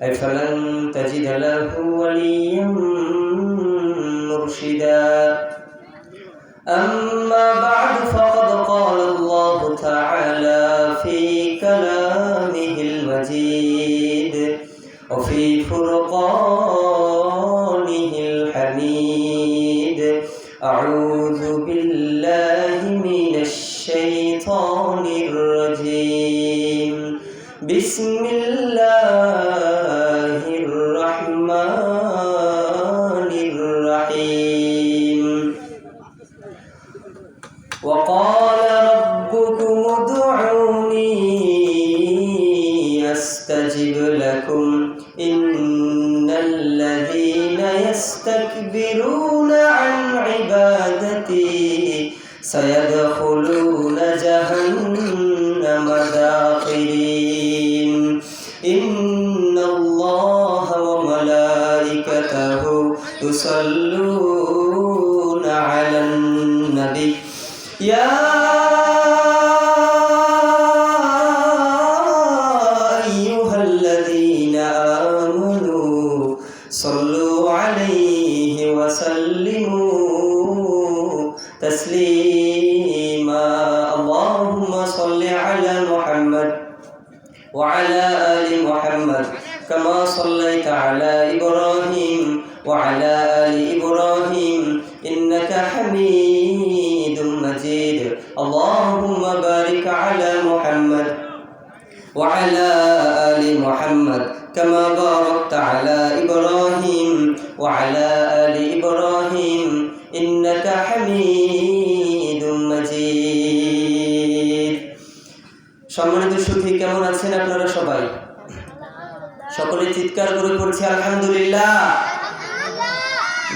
فلن تجد له وليا مرشدا أما بعد فقد قال الله تعالى في كلامه المجيد وفي فرقانه الحميد أعوذ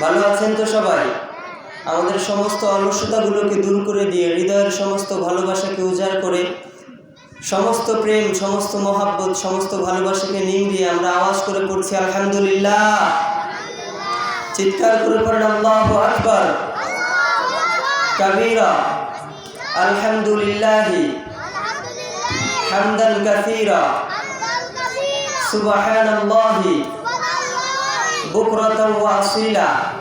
ভালো আছেন তো সবাই? আমাদের সমস্ত অলসতাগুলোকে দূর করে দিয়ে হৃদয়ের সমস্ত ভালোবাসাকে উজাড় করে, সমস্ত প্রেম, সমস্ত মহাব্বত, সমস্ত ভালোবাসাকে নিংড়িয়ে আমরা আওয়াজ করে পড়ছি, আলহামদুলিল্লাহ। চিৎকার করে পড়েন, আল্লাহ আকবর। কাবিরা, আলহামদুলিল্লাহি। হামদান কাসীরা, সুবহানাল্লাহি। বুকরাতান ওয়া আসীলা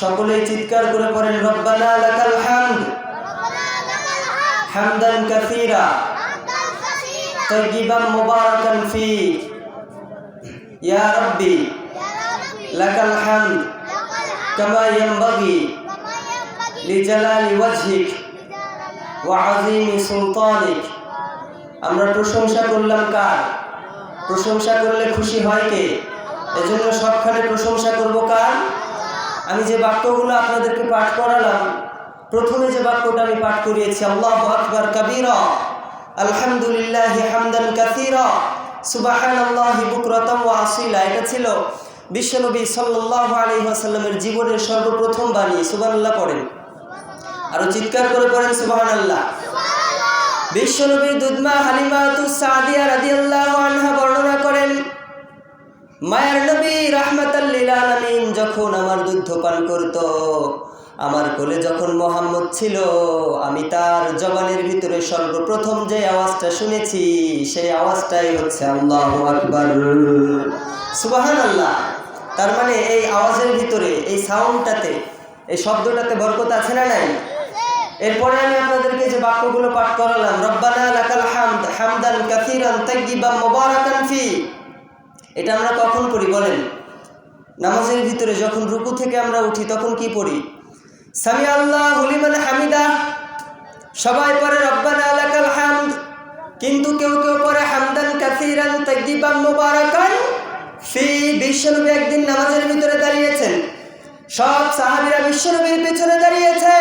সকলেই চিৎকার করে পড়েন, রব্বানা লাকাল হামদ। হামদান কাসীরা। তাইয়িবান মুবারাকান ফি। ইয়া রাব্বি, লাকাল হামদ। কামা ইয়ানবাগি লিজালালি ওয়াজহিক ওয়া আযীমি সুলতানিক। আমরা প্রশংসা করলাম কার? প্রশংসা করলে খুশি হয় কে? এজন্য সবখানে প্রশংসা করব কার? আমি যে বাক্যগুলো আপনাদেরকে পাঠ করালাম, প্রথমে যে বাক্যটা আমি পাঠ করিয়েছি, আল্লাহ আকবর কবিরা, আলহামদুলিল্লাহ হামদান কাসিরা সুবাহান আল্লাহ বুকরতম ও আসিলা। এটা ছিল বিশ্বনবী সাল্লাহ আলী আসাল্লামের জীবনের সর্বপ্রথম বাণী সুবানাল্লাহ পড়েন। আরও চিৎকার করে পড়েন সুবাহান আল্লাহ বিশ্বনবীর দুধমা হালিমাতু সাদিয়া রাদিয়াল্লাহু আনহা বর্ণনা করেন মায়ের নবী রাহমাতাল্লিল আলামিন যখন আমার দুধ পান করত, আমার কোলে যখন মোহাম্মদ ছিল, আমি তার জবানের ভিতরে সর্বপ্রথম যে আওয়াজটা শুনেছি, সেই আওয়াজটাই হচ্ছে আল্লাহ আকবার। সুবাহান আল্লাহ তার মানে এই আওয়াজের ভিতরে, এই সাউন্ডটাতে, এই শব্দটাতে বরকত আছে না নাই? এরপরে আমি আপনাদেরকে যে বাক্যগুলো পাঠ করালাম, রব্বানা লাকাল হামদ হামদান কাসীরান তাইয়িবান মুবারাকান ফি। এটা আমরা কখন পড়ি বলেন? নামাজের ভিতরে যখন রুকু থেকে আমরা উঠি, তখন কি পড়ি? সামি আল্লাহ হুলিমান হামিদা। সবাই পরে রব্বানা লাকাল হামদ। কিন্তু কেউ কেউ পরে হামদান কাসীরান তাইয়িবান মুবারাকান। ফি বিশ্বনবী একদিন নামাজের ভিতরে দাঁড়িয়েছেন। সব সাহাবীরা বিশ্বনবীর পেছনে দাঁড়িয়েছে।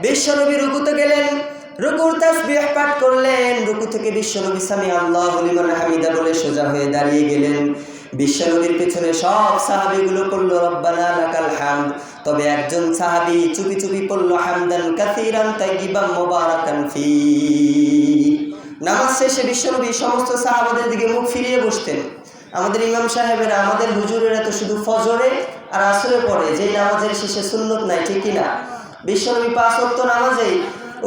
বিশ্বনবী রুকুতে গেলেন। রুকুর তাসবিহ পাঠ করলেন। রুকু থেকে বিশ্বনবী সামি আল্লাহ লিমান হামিদা বলে সোজা হয়ে দাঁড়িয়ে গেলেন। বিশ্বনবীর পেছনে সব সাহাবিগুলো পড়ল, রব্বানা লাকাল হামদ। তবে একজন সাহাবি চুপি চুপি পড়ল, হামদান কাসিরান তাইয়িবাম মুবারাকান ফি। নামাজ শেষে বিশ্বনবী সমস্ত সাহাবাদের দিকে মুখ ফিরিয়ে বসতেন। আমাদের ইমাম সাহেবেরা, আমাদের হুজুরেরা তো শুধু ফজরে আর আসরে পড়ে যে নামাজের শেষে সুন্নত নাই, ঠিকই না? বিশ্বনবী পাঁচ নামাজেই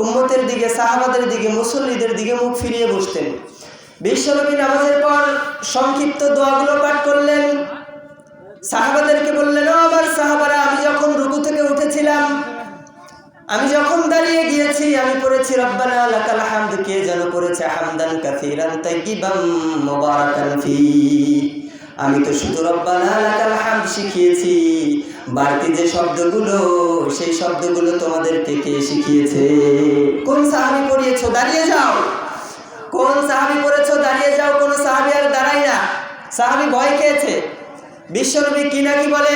উম্মতের দিকে, সাহাবাদের দিকে, মুসল্লিদের দিকে মুখ ফিরিয়ে বসতেন। বিশ্বনবী নামাজের পর সংক্ষিপ্ত দোয়াগুলো পাঠ করলেন। সাহাবাদেরকে বললেন, ও আমার সাহাবারা, আমি যখন রুকু থেকে উঠেছিলাম, আমি যখন দাঁড়িয়ে গিয়েছি, আমি পড়েছি, রব্বানা লাকাল হামদ, কে যেন পড়েছে? হামদান কাসীরান তাইয়িবাম মুবারাকান ফি। আমি তো শুধু রব্বানা লাকাল হামদ শিখিয়েছি। বাড়তি যে শব্দগুলো, সেই শব্দগুলো তোমাদেরকে কে শিখিয়েছে? কোন সাহাবি পড়িয়েছো? দাঁড়িয়ে যাও। কোন সাহাবি পড়েছো? দাঁড়িয়ে যাও। কোন সাহাবি আর দাঁড়াই না। সাহাবি ভয় খেয়েছে। বিশ্বনবী কি নাকি বলে?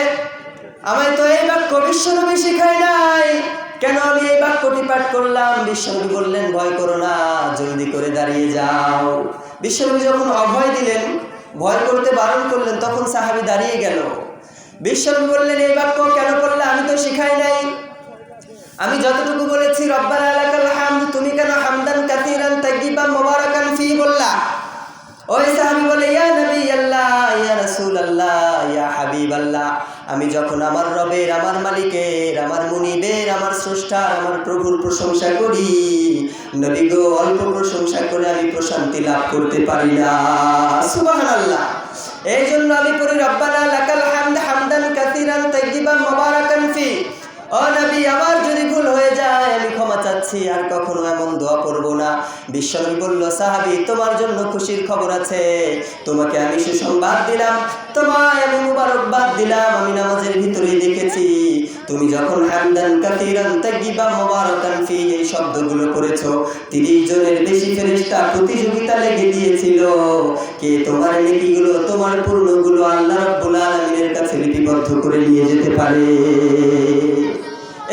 আমায় তো এই বাক্য বিশ্বনবী শিখায় নাই। কেন আমি এই বাক্যটি পাঠ করলাম? বিশ্বনবী বললেন, ভয় করো না, জলদি করে দাঁড়িয়ে যাও। বিশ্বনবী যখন অভয় দিলেন, ভয় করতে বারণ করলেন, তখন সাহাবি দাঁড়িয়ে গেল। বিশ্বনবী বললেন, এই বাক্য কেন করলে আমি তো শিখাই নাই। আমি যতটুকু বলেছি, রব্বানা লাকাল হামদ, তুমি কেন হামদান কাসীরান তাইয়িবান মুবারাকান ফি? বললা। ওই সাহাবী বলে, ইয়া নবী আল্লাহ ইয়া রাসূল আল্লাহ ইয়া হাবিব আল্লাহ আমি যখন আমার রবের, আমার মালিকের, আমার মুনিবের, আমার স্রষ্টার, আমার প্রভুর প্রশংসা করি, নবী গো, অল্প প্রশংসা করে আমি প্রশান্তি লাভ করতে পারি না। সুবহানাল্লাহ। এই জন্য আমি পড়ি রব্বানা লাকাল হামদ হামদান কাতিরান তাইয়িবান মুবারাকান ফি। ও নবী, আমার যদি ভুল হয়ে যায়, আমি ক্ষমা চাচ্ছি, আর কখনো এমন দোয়া করব না। বিশ্বনবী বলল, সাহাবি, তোমার জন্য খুশির খবর আছে। তোমাকে আমি সুসংবাদ দিলাম, তোমায় আমি মুবারকবাদ দিলাম, আমি নামাজের ভিতরেই দেখেছি। তুমি যখন হামদান কাতিরান তাগিবা মুবারাকান ফি, এই শব্দগুলো করেছ 30 জনের বেশি ফেরেশতা প্রতিযোগিতা লেগে দিয়েছিল কে তোমার নেকিগুলো, তোমার পূর্ণগুলো আল্লাহ রাব্বুল আলামিনের কাছে লিপিবদ্ধ করে নিয়ে যেতে পারে?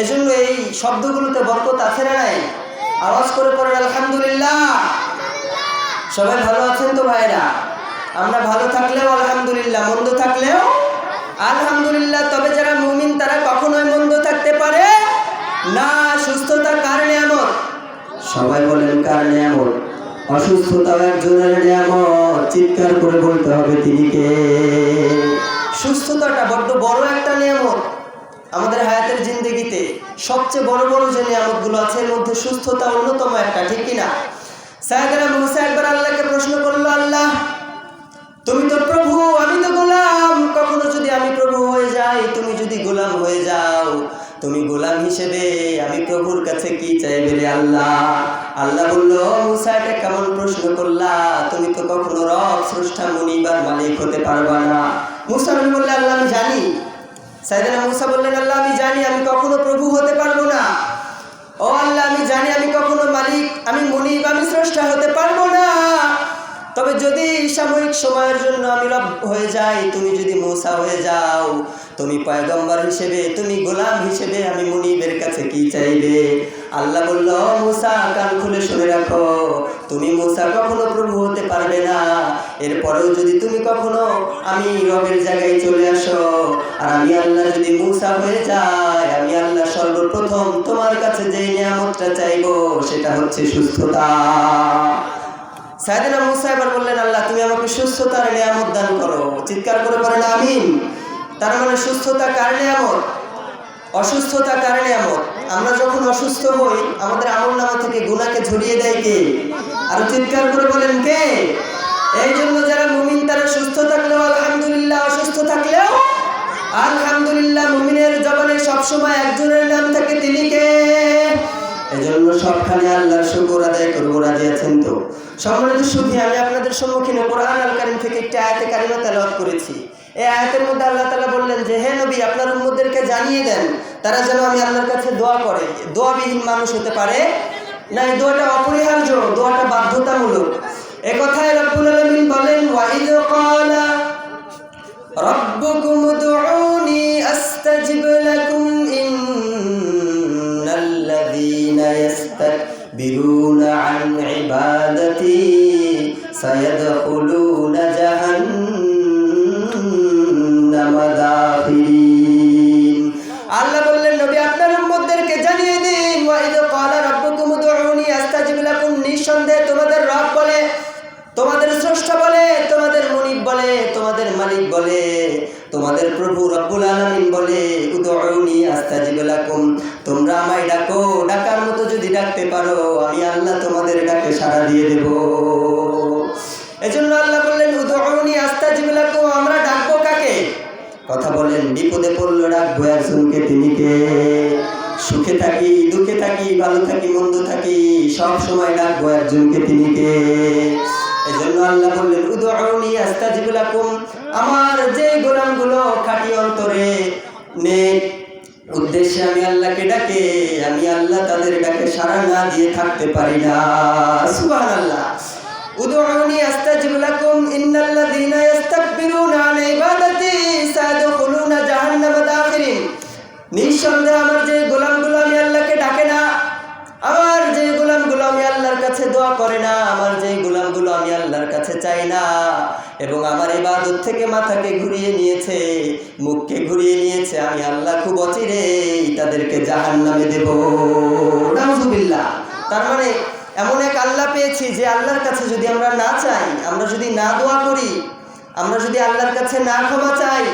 এজন্য এই শব্দগুলোতে বরকত আছে না নাই? আওয়াজ করে পড়েন, আলহামদুলিল্লাহ। সবাই ভালো আছেন তো ভাইরা? আমরা ভালো থাকলেও আলহামদুলিল্লাহ, মন্দ থাকলেও আলহামদুলিল্লাহ। তবে যারা মুমিন, তারা কখনোই মন্দ থাকতে পারে না। সুস্থতার কারণে এমন সবাই বলেন, কার নিয়ামত? অসুস্থতা একজনের নিয়ামত। চিৎকার করে বলতে হবে, তিনি কে? সুস্থতাটা বড্ড বড় একটা নিয়ামত। আমাদের হায়াতের জিন্দগিতে সবচেয়ে বড় বড় যে নিয়ামতগুলো আছে, এর মধ্যে সুস্থতা অন্যতম একটা, ঠিক কিনা? সাহেদারা মুসা একবার আল্লাহকে প্রশ্ন করল, আল্লাহ, তুমি তো প্রভু, আমি তো গোলাম। কখনো যদি আমি প্রভু হয়ে যাই, তুমি যদি গোলাম হয়ে যাও, তুমি গোলাম হিসেবে আমি প্রভুর কাছে কি চাইবে রে আল্লাহ? আল্লাহ বলল মুসা, এটা কেমন প্রশ্ন করলা? তুমি তো কখনো রব, স্রষ্টা, মনিবার মালিক হতে পারবা না। মুসা বললে আল্লাহ, আমি জানি সাইদানা মুসা বললেন, আল্লাহ, আমি জানি আমি কখনো প্রভু হতে পারব না। ও আল্লাহ, আমি জানি আমি কখনো মালিক, আমি মনিব আমি স্রষ্টা হতে পারব না। তবে যদি সাময়িক সময়ের জন্য আমি রব হয়ে যাই, তুমি যদি মূসা হয়ে যাও, তুমি পয়গম্বর হিসেবে, তুমি গোলাম হিসেবে আমি মুনিবের কাছে কি চাইবে? আল্লাহ বলল মুসা, কান খুলে শুনে রাখো। তুমি মুসা কখনো প্রভু হতে পারবে না। এরপরেও যদি তুমি কখনো আমি রবের জায়গায় চলে আসো আর আমি আল্লাহ যদি মুসা হয়ে যাই আমি আল্লাহ সর্বপ্রথম তোমার কাছে যে নিয়ামতটা চাইব, সেটা হচ্ছে সুস্থতা। সাইদিনা মুসা এবার বললেন, আল্লাহ, তুমি আমাকে সুস্থতার নিয়ামত দান করো। চিৎকার করে বলেন আমিন। তার মানে সুস্থতা কার নিয়ামত? অসুস্থতা কার নিয়ামত? আমরা যখন অসুস্থ হই, আমাদের আমল নামা থেকে গুনাকে ঝরিয়ে দেয় কে? আর চিৎকার করে বলেন, কে? এই জন্য যারা মুমিন, তারা সুস্থ থাকলেও, আলহামদুলিল্লাহ, অসুস্থ থাকলেও আলহামদুলিল্লাহ, মুমিনের জবানে সবসময় একজনের নাম থাকে, তিনি কে? এজন্য সবখানে আল্লাহর শুকর আদায় করব আছেন তো? সম্মানিত সুখী আমি আপনাদের সম্মুখীনে কোরআন আল কারিম থেকে একটি আয়াতে কারিমা তেলাওয়াত করেছি। এই আয়াতের মধ্যে আল্লাহ তালা বললেন যে, হে নবী, আপনার উম্মদেরকে জানিয়ে দেন, তারা যেন আমি আল্লাহর কাছে দোয়া করে। দোয়াবিহীন মানুষ হতে পারে? না, এই দোয়াটা অপরিহার্য, দোয়াটা বাধ্যতামূলক। এ কথায় রব্বুল سيدخلون جهنم داخلين আল্লাহ বললেন নবী আপনার উম্মতদেরকে জানিয়ে দিন ওয়াইদ ক্বালা রাব্বুকুম উদউনি আস্তাজিব লাকুম নিঃসন্দেহে তোমাদের রব বলে তোমাদের স্রষ্টা বলে তোমাদের মুনিব বলে তোমাদের মালিক বলে তোমাদের প্রভু রব্বুল আলামিন বলে উদউনি আস্তাজিব লাকুম তোমরা আমায় ডাকো ডাকার মতো যদি ডাকতে পারো আমি আল্লাহ তোমাদের ডাকে সাড়া দিয়ে দেব বলেন, বিপদে পড়ল ডাকবো একজনকে তিনি কে সুখে থাকি, দুঃখে থাকি, ভালো থাকি, মন্দ থাকি, সব সময় ডাকবো একজনকে তিনি কে এজন্য আল্লাহ বললেন আমার যে অন্তরে নে উদ্দেশ্যে আমি আল্লাহকে ডাকে, আমি আল্লাহ তাদের ডাকে সাড়া না দিয়ে থাকতে পারি না। সুবহানাল্লাহ। উদউনি আস্তাজিব লাকুম, ইন্নাল্লাযীনা ইস্তাকবিরুনা আন ইবাদাতি নিঃসন্দেহে আমার যে গোলামগুলো আমি আল্লাহকে ডাকে না, আমার যে গোলামগুলো আমি আল্লাহর কাছে দোয়া করে না, আমার যে গোলামগুলো আমি আল্লাহর কাছে চাই না, এবং আমার ইবাদত থেকে মাথাকে ঘুরিয়ে নিয়েছে, মুখকে ঘুরিয়ে নিয়েছে, আমি আল্লাহ খুব অচিরেই তাদেরকে জাহান্নামে দেব। নাউজুবিল্লাহ। তার মানে এমন এক আল্লাহ পেয়েছি যে আল্লাহর কাছে যদি আমরা না চাই, আমরা যদি না দোয়া করি, আমরা যদি আল্লাহর কাছে না ক্ষমা চাই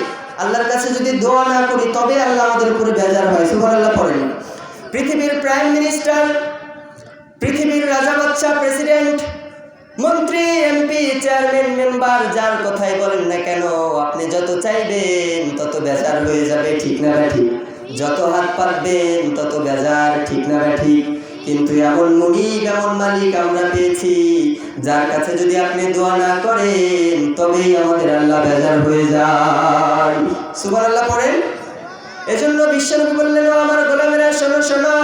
আল্লাহর কাছে যদি দোয়া না করি, তবে আল্লাহ আমাদের উপরে বেজার হয়। সুবহান আল্লাহ পড়েন। পৃথিবীর প্রাইম মিনিস্টার, পৃথিবীর রাজা বাচ্চা প্রেসিডেন্ট, মন্ত্রী, এমপি, চেয়ারম্যান, মেম্বার, যার কথাই বলেন না কেন, আপনি যত চাইবেন, তত বেজার হয়ে যাবে, ঠিক না ঠিক যত হাত পাতবেন, তত বেজার, ঠিক না ঠিক কিন্তু এমন মনিব এমন মালিক আমরা পেয়েছি যার কাছে যদি আপনি দোয়া না করেন তবেই আমাদের আল্লাহ বেজার হয়ে যায় সুবহান আল্লাহ পড়েন এজন্য বিশ্বনবী বললেন "ও আমার গোলামেরা শোনো শোনো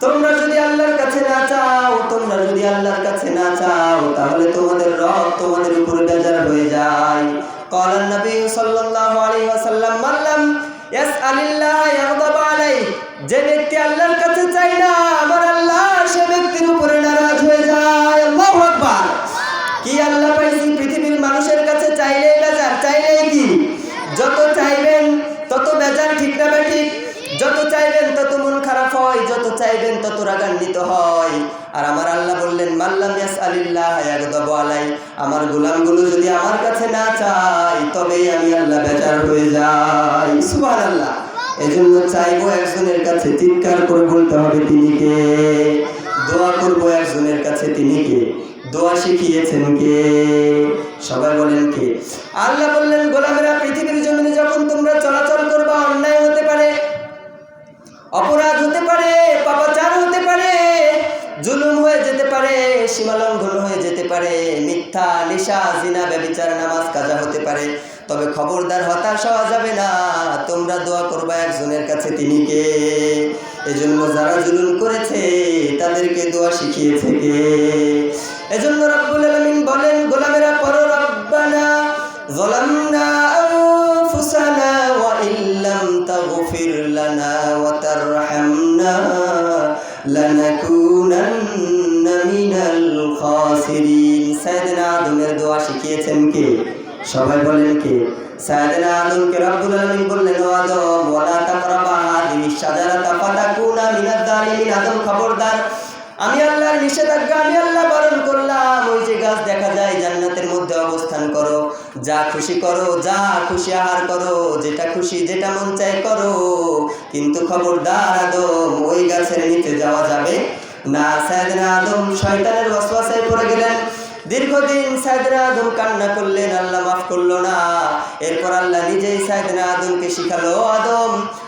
তোমরা যদি আল্লাহর কাছে না চাও তোমরা যদি আল্লাহর কাছে না চাও তাহলে তোমাদের রব তোমাদের উপরে বেজার হয়ে যায় قال النبي صلى الله عليه وسلم من لم يسأل الله يغضب عليه চাইবেন তত রাগান্বিত হয় আর আমার আল্লাহ বললেন মাল্লাম ইয়াস আলিল্লাহ ইয়াগদাবু আলাই, আমার গোলামগুলো যদি আমার কাছে না চাই তবেই আমি আল্লাহ বেজার হয়ে যাই। সুবহানাল্লাহ। এজন্য চাইব একজনের কাছে চিৎকার করে বলতে হবে, তিনি কে? দোয়া করব একজনের কাছে, তিনি কে? দোয়া শিখিয়েছেন কে? সবাই বলেন কে? আল্লাহ বললেন, গোলামেরা পৃথিবীর জমিনে যখন তোমরা চলাচল করবা, অন্যায় হতে পারে। অপরাধ জুলুম হয়ে যেতে পারে সীমালঙ্ঘন হয়ে যেতে পারে, মিথ্যা, নিশা, জিনা, ব্যবিচার, নামাজ, কাজা হতে পারে। তবে খবরদার হতাশ হওয়া যাবে না। তোমরা দোয়া করবা একজনের কাছে, তিনি কে? এজন্য যারা জুলুম করেছে, তাদেরকে দোয়া শিখিয়েছে কে? এজন্য রব্বুল আলমিন বলেন, গোলামেরা পর রব্বানা, জলামনা খাসিরিন, সাইয়েদনা আদমের দোয়া শিখিয়েছেন কে? সবাই বলেন কে? সাইয়েদনা আদমকে রব্বুল আলামিন বললেন, ও আদম, ওয়ালা তাকরাবা, হাদিহি শাজারাতা ফাতাকুনা মিনাদ দালিলিন আদম খবরদার। আমি আল্লাহর নিষেধাজ্ঞা, আমি আল্লাহ বারণ করলাম। ওই যে গাছ দেখা যায়, জান্নাতের মধ্যে অবস্থান করো। যা খুশি করো, যা খুশি আহার করো, যেটা খুশি, যেটা মন চায় করো। কিন্তু খবরদার আদম, ওই গাছের নিচে যাওয়া যাবে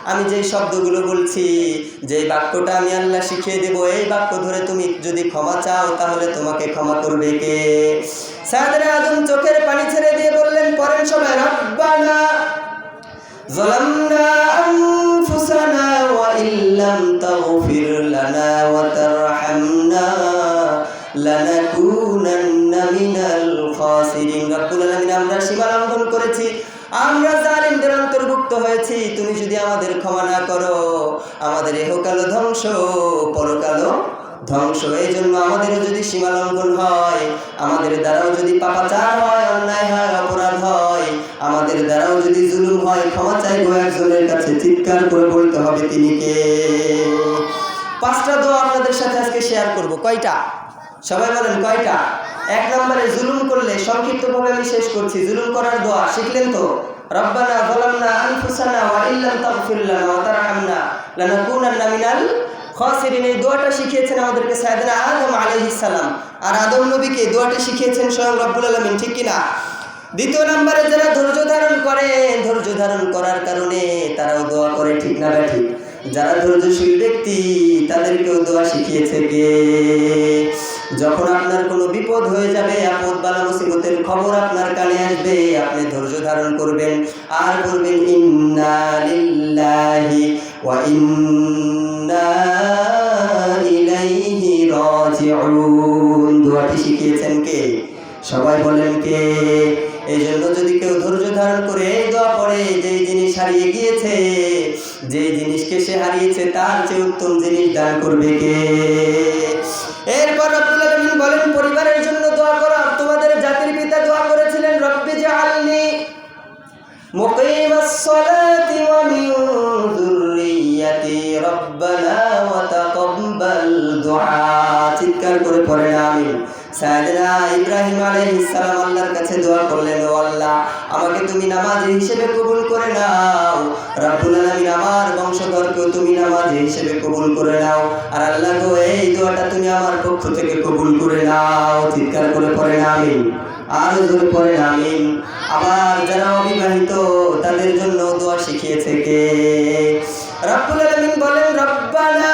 আমি যে শব্দগুলো বলছি যে বাক্যটা আমি আল্লাহ শিখিয়ে দেবো, এই বাক্য ধরে তুমি যদি ক্ষমা চাও, তাহলে তোমাকে ক্ষমা করবে কে? সায়দরা আদম চোখের পানি ছেড়ে দিয়ে বললেন পরের সময় রব্বানা أنفسنا وإن لم تغفر لنا وترحمنا لنكونن من الخاسرين রব্বুল আলামিন আমরা সীমা লঙ্ঘন করেছি আমরা জালিমদের অন্তর্ভুক্ত হয়েছি তুমি যদি আমাদের ক্ষমা না করো আমাদের এহকালো ধ্বংস পরকালো ধ্বংস। এই জন্য আমাদেরও যদি সীমা লঙ্ঘন হয়, আমাদের দ্বারাও যদি পাপাচার হয়, অন্যায় হয়, অপরাধ হয়, আমাদের দ্বারাও যদি জুলুম হয়, ক্ষমা চাইব একজনের কাছে, চিৎকার করে বলতে হবে তিনি কে? পাঁচটা দোয়া আপনাদের সাথে আজকে শেয়ার করব। কয়টা? সবাই বলেন, কয়টা? এক নম্বরে, জুলুম করলে, সংক্ষিপ্তভাবে আমি শেষ করছি। জুলুম করার দোয়া, শিখলেন তো? রব্বানা যালামনা আনফুসানা ওয়া ইল্লাম তাগফির লানা ওয়া তারহামনা লানাকুনান্না মিনাল খাসিরিন এই দোয়াটা শিখিয়েছেন আমাদেরকে সাইয়েদনা আদম আলাইহিস সালাম। আর আদম নবীকে দোয়াটা শিখিয়েছেন স্বয়ং রব্বুল আলামিন, ঠিক কি না দ্বিতীয় নম্বরে যারা ধৈর্য ধারণ করে ধৈর্য ধারণ করার কারণে তারাও দোয়া করে, ঠিক না ঠিক যারা ধৈর্যশীল ব্যক্তি, তাদেরকেও দোয়া শিখিয়েছে কে? যখন আপনার কোনো বিপদ হয়ে যাবে, আপদ বালা মুসিবতের খবর আপনার কানে আসবে, আপনি ধৈর্য ধারণ করবেন। আর বলবেন, ইন্না লিল্লাহি ওয়া ইন্না ইলাইহি রাজিউন। দোয়াটি শিখিয়েছেন কে? সবাই বলেন কে? এই জন্য যদি কেউ ধৈর্য ধারণ করে এই দোয়া পড়ে, যেই জিনিস হারিয়ে গিয়েছে যে জিনিসকে সে হারিয়েছে, তার চেয়ে উত্তম জিনিস দান করবে কে? এরপর রব্দুল্লাহ বলেন, পরিবারের জন্য দোয়া করো তোমাদের জাতির পিতা দোয়া করেছিলেন, রব্বি যে আল্লি রব্বানা চিৎকার করে পড়ে আমি ইব্রাহিম আল্লাহর কাছে দোয়া করলেন, ও আল্লাহ, আমাকে তুমি হিসেবে কবুল করে নাও। আমার বংশধরকেও তুমি হিসেবে কবুল করে নাও। আর আল্লাহ এই দোয়াটা তুমি আমার পক্ষ থেকে কবুল করে নাও। চিৎকার করে আরও জোরে পড়েন আবার যারা অবিবাহিত, তাদের জন্য দোয়া শিখিয়েছে কে? রব্বুল আলামিন বলেন, রব্বানা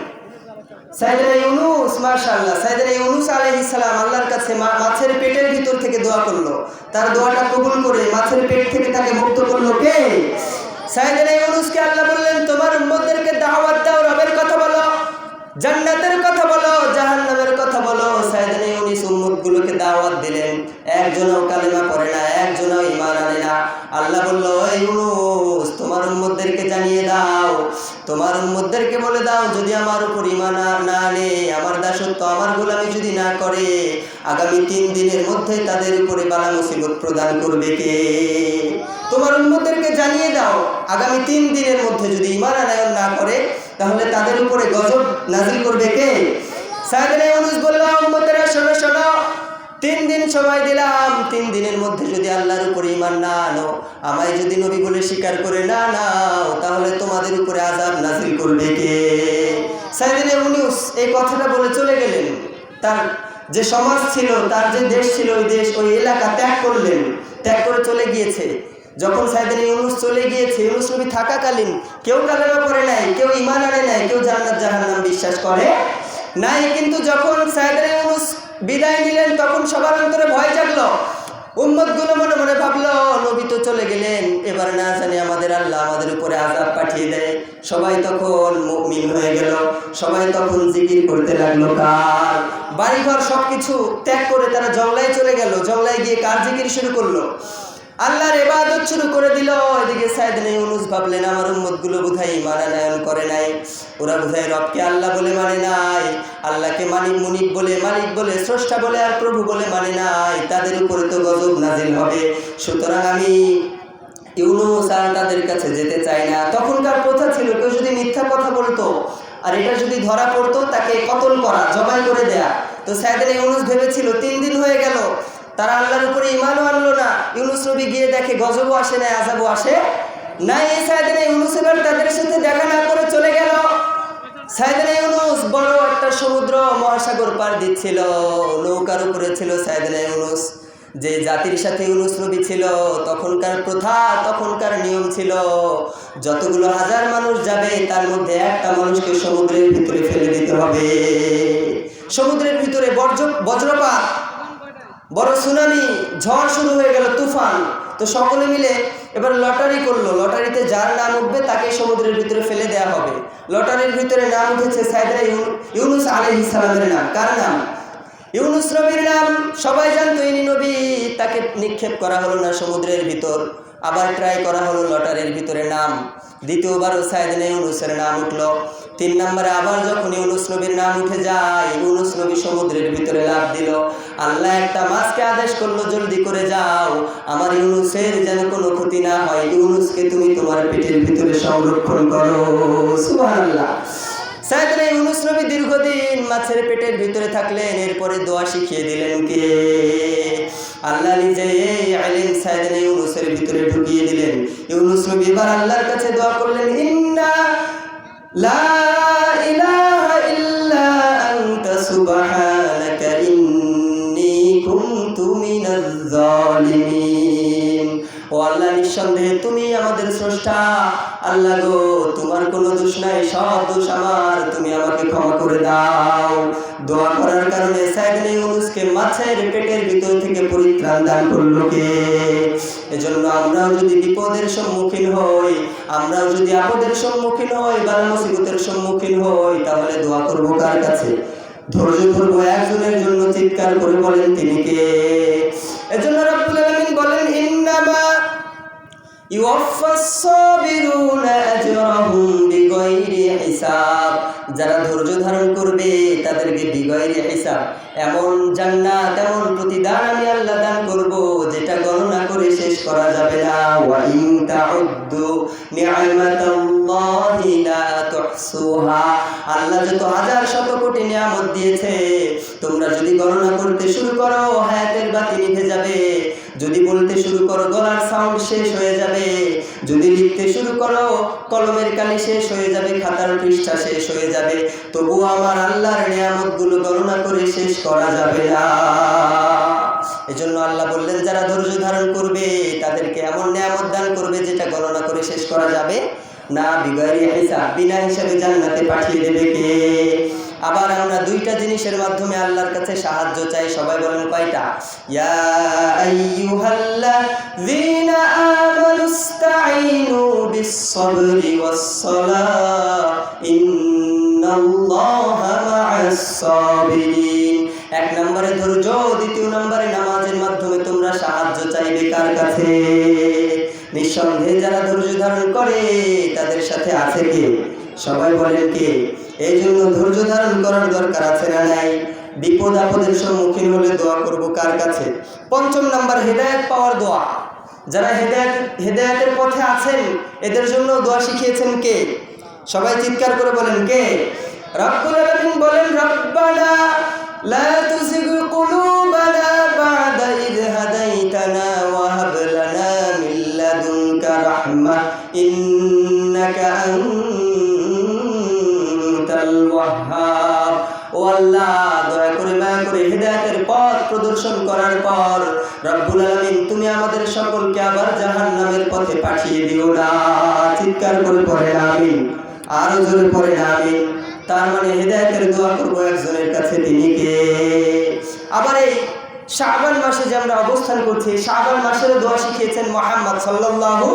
সাইয়েদনা ইউনুস, মাশাআল্লাহ সাইয়েদনা ইউনুস আলাইহিস সালাম আল্লাহর কাছে মাছের পেটের ভিতর থেকে দোয়া করল। তার দোয়াটা কবুল করে মাছের পেট থেকে তাকে মুক্ত করল কে? সাইয়েদনা ইউনুসকে আল্লাহ বললেন, তোমার উম্মতদেরকে দাওয়াত দাও, রবের কথা বলো, জান্নাতের কথা বলো, জাহান্নামের কথা বলো। সাইয়েদনা ইউনুস উম্মতগুলোকে দাওয়াত দিলেন। একজনও কালেমা পড়ে না, একজনও ঈমান আনে না। আল্লাহ বলল "এই ইউনুস, তোমার উম্মতদেরকে জানিয়ে দাও তোমার উম্মতদেরকে বলে দাও, যদি আমার উপর ইমান না আনে, আমার দাসত্ব, আমার গোলামি যদি না করে, আগামী তিন দিনের মধ্যে তাদের উপরে বালা মুসিবত প্রদান করবে কে? তোমার উম্মতদেরকে জানিয়ে দাও, আগামী তিন দিনের মধ্যে যদি ইমান আনায়ন না করে, তাহলে তাদের উপরে গজব নাজিল করবে কে? সাইয়েদনা ইউনুস বলল উম্মতেরা, শোনো শোনো তিন দিন সময় দিলাম, তিন দিনের মধ্যে যদি আল্লাহর উপরে ইমান না আনো, আমায় যদি নবী বলে স্বীকার করে না নাও, তাহলে তোমাদের উপরে আজাব নাজিল করবে কে? সাইদিনে ইউনুস এই কথাটা বলে চলে গেলেন। তার যে সমাজ ছিল, তার যে দেশ ছিল, ওই দেশ, ওই এলাকা ত্যাগ করলেন। ত্যাগ করে চলে গিয়েছে। যখন সাইদিনে ইউনুস চলে গিয়েছে ইউনুস নবী থাকাকালীন কেউ কালেমা করে নাই, কেউ ইমান আনে নাই, কেউ জান্নাত জাহান্নাম বিশ্বাস করে নাই। কিন্তু যখন সাইদিনে ইউনুস বিদায় নিলেন, তখন সবার অন্তরে ভয় জাগলো। উম্মতগুলো মনে মনে ভাবলো, নবী তো চলে গেলেন, এবারে না জানি আমাদের আল্লাহ আমাদের উপরে আজাব পাঠিয়ে দেয়। সবাই তখন মুমিন হয়ে গেল, সবাই তখন জিকির করতে লাগল, কার? বাড়িঘর সবকিছু ত্যাগ করে তারা জংলায় চলে গেল। জংলায় গিয়ে কার জিকির শুরু করল? আল্লাহর এবাদত শুরু করে দিল। এদিকে সাইদিন ইউনুস ভাবলেন, আমার উম্মতগুলো বোধহয় মানানায়ন করে নাই। ওরা বোধহয় রবকে আল্লাহ বলে মানে নাই, আল্লাহকে মানিক মুনিক বলে, মালিক বলে, স্রষ্টা বলে আর প্রভু বলে মানে নাই। তাদের উপরে তো গজব নাজিল হবে। সুতরাং আমি ইউনুস আর তাদের কাছে যেতে চাই না। তখনকার প্রথা ছিল, কেউ যদি মিথ্যা কথা বলতো, আর এটা যদি ধরা পড়তো, তাকে কতল করা, জবাই করে দেয়া। তো সাইদিন ইউনুস ভেবেছিল, তিন দিন হয়ে গেল তারা আল্লাহর উপরে ইমানও আনলো না। ইউনুস নবী গিয়ে দেখে গজবও আসে না আজাবও আসে না এই সাইদিনে ইউনুস এবার তাদের সাথে দেখা না করে চলে গেল। সাইদিনে ইউনুস বড় একটা সমুদ্র মহাসাগর পার দিচ্ছিল, নৌকার উপরে ছিল সাইদিনে ইউনুস। যে জাতির সাথে ইউনুস নবী ছিল, তখনকার প্রথা, তখনকার নিয়ম ছিল, যতগুলো হাজার মানুষ যাবে, তার মধ্যে একটা মানুষকে সমুদ্রের ভিতরে ফেলে দিতে হবে। সমুদ্রের ভিতরে বজ্র বজ্রপাত বড় সুনামি, ঝড় শুরু হয়ে গেল, তুফান। তো সকলে মিলে এবার লটারি করল। লটারিতে যার নাম উঠবে তাকে সমুদ্রের ভিতরে ফেলে দেওয়া হবে। লটারির ভিতরে নাম উঠেছে সাইদরা ইউনুস আলহ ইসলামের নাম। কার নাম? ইউনুস নবীর নাম। সবাই জানতো ইনি নবী। তাকে নিক্ষেপ করা হলো না সমুদ্রের ভিতর। আবার ট্রাই করা হলো লটারির ভিতরে নাম। দ্বিতীয়বারও সাইদিনে ইউনুসের নাম উঠল। তিন নম্বরে আবার যখন ইউনুস নবীর নাম উঠে যায়, ইউনুস নবী সমুদ্রের ভিতরে লাভ দিল। আল্লাহ একটা মাছকে আদেশ করল, জলদি করে যাও। আমার ইউনুসের যেন কোনো ক্ষতি না হয়, ইউনুসকে তুমি তোমার পেটের ভিতরে সংরক্ষণ করো। সুবহানাল্লাহ। ইউনুস নবী দীর্ঘদিন মাছের পেটের ভিতরে থাকলেন, এরপরে দোয়া শিখিয়ে দিলেন কে? আল্লাহ নিজে আইলেন ইউনুসের ভিতরে ঢুকিয়ে দিলেন। ইউনুস নবী এবার আল্লাহর কাছে দোয়া করলেন, ইন্না লা ইলাহা ইল্লা আনতা ও আল্লাহ নিঃসন্দেহে তুমি আমাদের স্রষ্টা। আল্লাহ গো, তোমার কোনো দোষ নাই, সব দোষ আমার। তুমি আমাকে ক্ষমা করে দাও। দোয়া করার কারণে সাইদিনে ইউনুসকে মাছের পেটের ভিতর থেকে পরিত্রাণ দান করল কে? এজন্য আমরাও যদি বিপদের সম্মুখীন হই, আমরাও যদি আপদের সম্মুখীন হই, বালা মুসিবতের সম্মুখীন হই, তাহলে দোয়া করব কার কাছে? ধৈর্য ধরবো একজনের জন্য চিৎকার করে বলেন তিনি কে? এজন্য রব্বুল আলামিন বলেন, ইন্নামা যারা ধৈর্য ধারণ করবে, তাদেরকে বিগাইরি হিসাব। এমন জান্নাত, এমন প্রতিদান আমি আল্লাহ দান করব, যেটা গণনা করে শেষ করা যাবে না। আল্লাহ যত হাজার শত কোটি নিয়ামত দিয়েছে, তোমরা যদি গণনা করতে শুরু করো, হায়াতের বাতি নিভে যাবে। যদি বলতে শুরু করো, গলার সাউন্ড শেষ হয়ে যাবে। যদি লিখতে শুরু করো, কলমের কালি শেষ হয়ে যাবে, খাতার পৃষ্ঠা শেষ হয়ে যাবে। তবুও আমার আল্লাহর নিয়ামতগুলো গণনা করে শেষ করা যাবে না। এজন্য আল্লাহ বললেন, যারা ধৈর্য ধারণ করবে, তাদেরকে এমন নিয়ামত দান করবে যেটা গণনা করে শেষ করা যাবে না। বিগারি হিসাব, বিনা হিসাবে জান্নাতে পাঠিয়ে দেবে কে? আবার আমরা দুইটা জিনিসের মাধ্যমে আল্লাহর কাছে সাহায্য চাই। সবাই বলেন কয়টা? এক নম্বরে ধৈর্য, দ্বিতীয় নম্বরে নামাজের মাধ্যমে তোমরা সাহায্য চাইবে কার কাছে? নিঃসন্দেহে যারা ধৈর্য ধারণ করে, তাদের সাথে আছে কে? সবাই বলেন কে? এই জন্য ধৈর্য ধারণ করার দরকার আছে না নাই? বিপদ আপদের সম্মুখীন হলে দোয়া করব কার কাছে? পঞ্চম নাম্বার, হেদায়েত পাওয়ার দোয়া। যারা হেদায়েত, হেদায়েতের পথে আছেন, এদের জন্য দোয়া শিখিয়েছেন কে? সবাই চিৎকার করে বলেন, কে? রব্বুল আলামিন বলেন, রব্বানা লা তুযিগ কুলুবানা আল্লাহ, দয়া করে মায়া করে হেদায়েতের পথ প্রদর্শন করার পর, রব্বুল আলামিন তুমি আমাদের সকলকে আবার জাহান্নামের পথে পাঠিয়ে দিও না। চিৎকার করে পড়ে, আমিন। আরও জোরে পড়ে, আমিন। তার মানে হেদায়েতের দোয়া করব একজনের কাছে তিনি কে? আবার এই শাবান মাসে যে আমরা অবস্থান করছি শাবান মাসেরও দোয়া শিখিয়েছেন মোহাম্মদ সাল্লাল্লাহু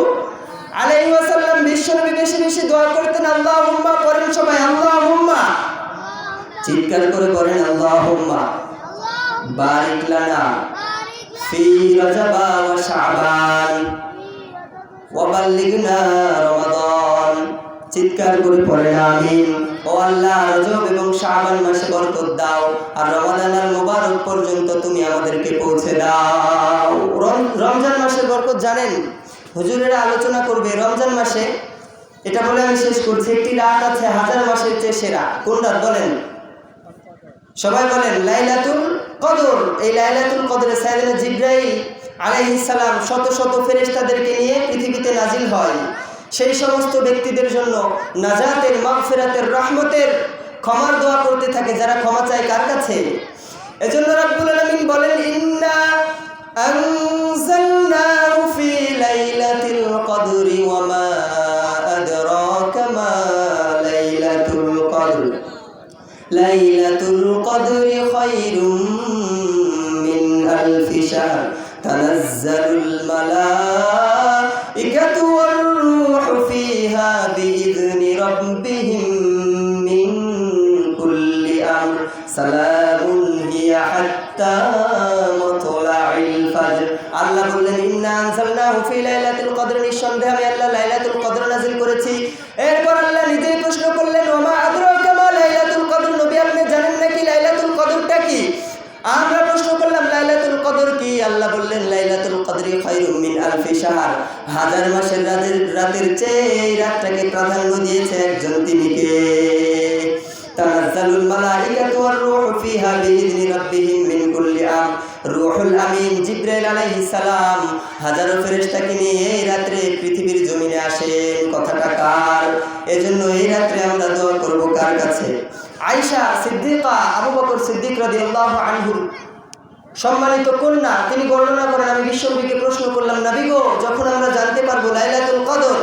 আলাইহি ওয়াসাল্লাম। বিশ্বনবী বেশি বেশি দোয়া করতেন, আল্লাহুম্মা পড়েন সবাই, আল্লাহুম্মা। চিৎকার করে পড়েন আল্লাহুম্মা বারিক লানা ফি রজবা ওয়া শাবান ওয়া বাল্লিগনা রমাদান। চিৎকার করে পড়েন আমিন। ও আল্লাহ, রজব এবং শাবান মাসে বরকত দাও আর রমাদান আর মোবারক পর্যন্ত তুমি আমাদেরকে পৌঁছে দাও। রম- রমজান মাসের বরকত জানেন? হুজুরেরা আলোচনা করবে, রমজান মাসে, এটা বলে আমি শেষ করছি একটি রাত আছে হাজার মাসের চেয়ে সেরা। কোন রাত বলেন? সবাই বলেন, লাইলাতুল কদর। এই লাইলাতুল কদরে সাইদিনা জিব্রাহিম আলাইহিসালাম শত শত ফেরেস্তাদেরকে নিয়ে পৃথিবীতে নাজিল হয়। সেই সমস্ত ব্যক্তিদের জন্য নাজাতের মাফেরাতের রহমতের ক্ষমার দোয়া করতে থাকে যারা ক্ষমা চায় কার কাছে? এজন্য রাব্বুল আলামিন বলেন, ইন্না আনজালনাহু ফি লাইলাতিল রাতের চেয়ে এই রাতটাকে প্রাধান্য দিয়েছে একজন তিনি কে তানাজ্জালুল রূহু ফিহা বিইذن রাব্বিহিম মিন কুল্লি আম রূহুল আমিন জিবরাইল আলাইহিস সালাম ফেরেশতাকে নিয়ে এই রাত্রে পৃথিবীর জমিনে আসেন। কথাটা কার? এজন্য এই রাত্রে আমরা দোয়া করব কার কাছে? আয়েশা সিদ্দিকা, আবু বকর সিদ্দিক রাদিয়াল্লাহু আনহুর সম্মানিত কন্যা, তিনি বর্ণনা করেন, আমি বিশ্বনবীকে প্রশ্ন করলাম, নাবিগো, যখন আমরা জানতে পারব লাইলাতুল কদর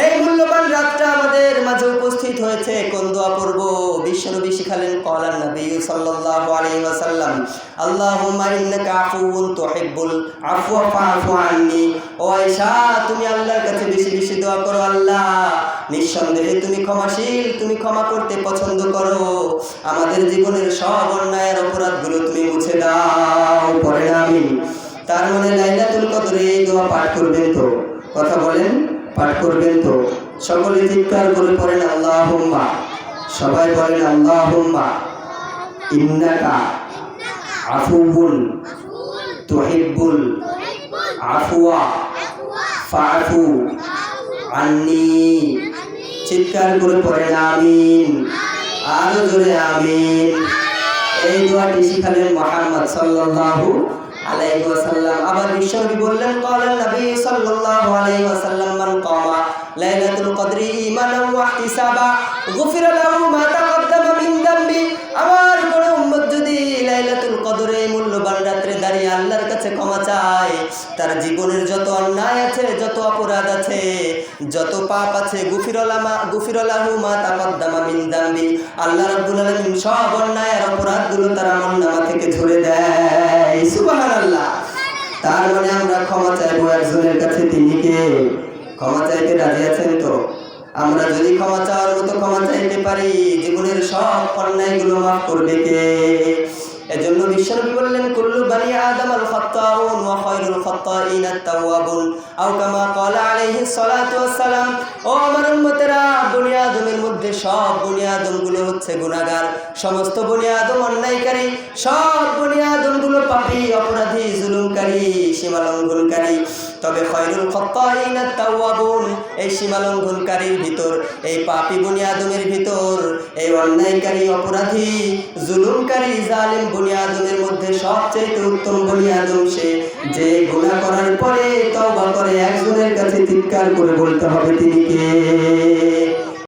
এই মূল্যবান রাতটা আমাদের মাঝে উপস্থিত হয়েছে কোন দোয়া পড়ব? বিশ্বনবী শিখালেন, কলান নবী সাল্লাল্লাহু আলাইহি ওয়াসাল্লাম, আল্লাহুম্মা ইন্নাকা আফুউন তুহিব্বুল আফওয়া ফাআফু আন্নি। ও আয়েশা, তুমি আল্লাহর কাছে বেশি বেশি দোয়া করো, আল্লাহ। নিঃসন্দেহে তুমি ক্ষমাশীল, তুমি ক্ষমা করতে পছন্দ করো। আমাদের জীবনের সব অন্যায়ের অপরাধগুলো তুমি মুছে দাও, পরে আমি তার মানে লাইলাতুল কদরে এই দোয়া পাঠ করবেন তো? কথা বলেন। পাঠ করবেন তো? সকলে চিৎকার করে পড়েন, আল্লাহুম্মা। সবাই বলেন, আল্লাহুম্মা। ইন্নাকা আফুবুন তুহিব্বুল আফওয়া। ফাআফু আন্নি। চিৎকার করে পড়েন, আমিন। আরও জোরে, আমিন। এই দোয়াটি শিখালেন মোহাম্মদ সাল্লাল্লাহু আলাইহি ওয়াসাল্লাম। আবার বিশ্বনবী বললেন ক্বালান নবী সাল্লাল্লাহু আলাইহি ওয়াসাল্লাম, মান কামা লাইলাতুল কদরি ওয়া ইহতিসাবা, গুফিরা লাহু মা মিন আমার কোন উম্মত যদি লাইলাতুল কদরে মূল্যবান দাঁড়িয়ে আল্লাহর কাছে ক্ষমা চায়, তার জীবনের যত অন্যায় আছে, যত অপরাধ আছে, যত পাপ আছে গুফিরলামা গুফিরলাহু মা তাকদ্দামা মিন যামবি আল্লাহ রাব্বুল আলামিন সব অন্যায় আর অপরাধগুলো তার আমলনামা থেকে ঝরে দেয়। তার মানে আমরা ক্ষমা চাইব একজনের কাছে, তিনি কে? ক্ষমা চাইতে রাজি আছেন তো? আমরা যদি ক্ষমা চাওয়ার মতো ক্ষমা চাইতে পারি, জীবনের সব অন্যায়গুলো মাফ করবে কে? এজন্য বিশ্বনবী বললেন, কুল্লু বানি আদম আল খাত্তাউন ওয়া খায়রুল খাত্তাইন আত-তাওয়াবুন। আও কামা ক্বালা আলাইহিস সালাতু ওয়াস সালাম ও আমার উম্মতেরা, বনি আদমের মধ্যে সব বনি আদমগুলো হচ্ছে গুনাহগার। সমস্ত বনি আদম অন্যায়কারী, সব বনি আদমগুলো পাপী, অপরাধী, জুলুমকারী সীমা লঙ্ঘনকারী তবে খয়রুল খাত্তাইন আত-তাওয়াবুন, এই সীমা লঙ্ঘনকারীর ভিতর, এই পাপী বুনিয়াদমের ভিতর, এই অন্যায়কারী অপরাধী, জুলুমকারী জালিম বুনিয়াদমের মধ্যে সবচেয়ে উত্তম বনি আদম সে, যে গুনাহ করার পরে তওবা করে একজনের কাছে চিৎকার করে বলতে হবে তিনি কে?